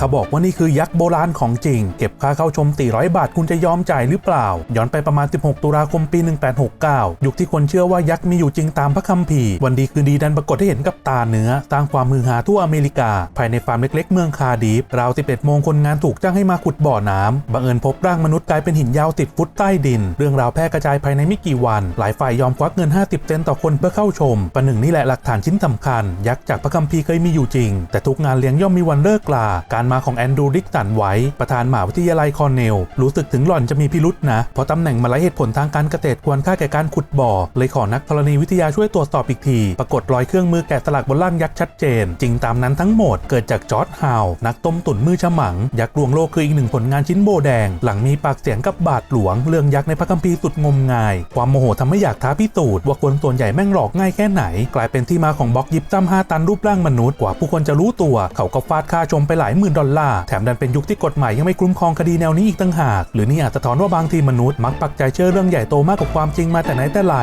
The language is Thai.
ถ้าบอกว่านี่คือยักษ์โบราณของจริง เก็บค่าเข้าชม 400 บาทคุณจะยอมจ่ายหรือเปล่า ย้อนไปประมาณ 16 ตุลาคมปี 1869 ยุคที่คนเชื่อว่ายักษ์มีอยู่จริงตามพระคัมภีร์ วันดีคืนดีดันปรากฏให้เห็นกับตาเนื้อสร้างความมือหาทั่วอเมริกา ภายในฟาร์มเล็กๆ เมืองคาร์ดิฟราว 11 โมงคนงานถูกจ้างให้มาขุดบ่อน้ำบังเอิญพบร่างมนุษย์กลายเป็นหินยาวติดฟุตใต้ดิน เรื่องราวแพร่กระจายภายในไม่กี่วัน หลายฝ่ายยอมควักเงิน 50 เซนต์ต่อคนเพื่อเข้าชมประหนึ่งนี่แหละหลักฐานชิ้นสำคัญ ยักษ์จากพระคัมภีร์เคยมีอยู่จริง แต่ทุกงานเลี้ยงย่อมมีวันเลิกลาการมาของแอนดรูริกสันไว้ ประธานมหาวิทยาลัยคอร์เนล รู้สึกถึงหล่อนจะมีพิรุษนะ เพราะตำแหน่งมาหลายเหตุผลทางการเกษตรควรค่าแก่การขุดบ่อ เลยขอนักธรณีวิทยาช่วยตรวจสอบอีกที ปรากฏรอยเครื่องมือแกะสลักบนร่างยักษ์ชัดเจน จริงตามนั้นทั้งหมดเกิดจากจอร์ดฮาวนักต้มตุ๋นมือฉมัง ยักษ์ลวงโลกคืออีกหนึ่งผลงานชิ้นโบแดง หลังมีปากเสียงกับบาทหลวง เรื่องยักษ์ในพระคัมภีร์สุดงมงาย ความโมโหทำให้อยากท้าพิสูจน์ว่าคนส่วนใหญ่แม่งหลอกง่ายแค่ไหน กลายเป็นที่มาของบล็อกยิบจ้ำ5ตันรูปร่างมนุษย์กว่าผู้คนจะรู้ตัวเขาก็ฟาดค่าชมไปหลายหมื่นดอลลาร์ แถมดันเป็นยุคที่กฎหมายยังไม่คุ้มครองคดีแนวนี้อีกตั้งหาก หรือนี่อาจสะท้อนว่าบางทีมนุษย์มักปักใจเชื่อเรื่องใหญ่โตมากกว่าความจริงมาแต่ไหนแต่ไร